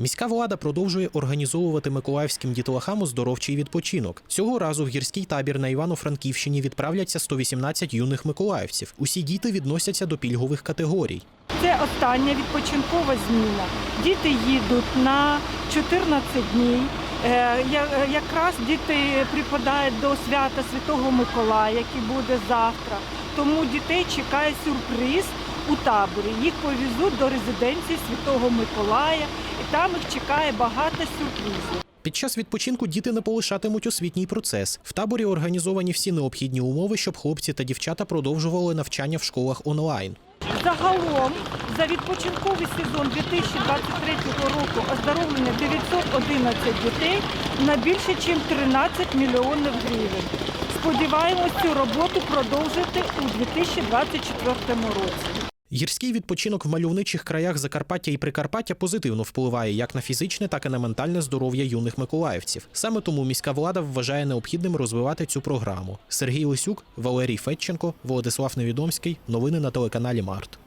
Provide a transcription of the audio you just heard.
Міська влада продовжує організовувати миколаївським дітлахам оздоровчий відпочинок. Цього разу в гірський табір на Івано-Франківщині відправляться 118 юних миколаївців. Усі діти відносяться до пільгових категорій. Це остання відпочинкова зміна. Діти їдуть на 14 днів. Е, е, Якраз діти припадають до свята Святого Миколая, який буде завтра. Тому дітей чекає сюрприз у таборі. Їх повезуть до резиденції Святого Миколая, і там їх чекає багато сюрпризів. Під час відпочинку діти не полишатимуть освітній процес. В таборі організовані всі необхідні умови, щоб хлопці та дівчата продовжували навчання в школах онлайн. Загалом за відпочинковий сезон 2023 року оздоровлено 911 дітей на більше, ніж 13 мільйонів гривень. Сподіваємось цю роботу продовжити у 2024 році. Гірський відпочинок в мальовничих краях Закарпаття і Прикарпаття позитивно впливає як на фізичне, так і на ментальне здоров'я юних миколаївців. Саме тому міська влада вважає необхідним розвивати цю програму. Сергій Лисюк, Валерій Федченко, Володислав Невідомський. Новини на телеканалі Март.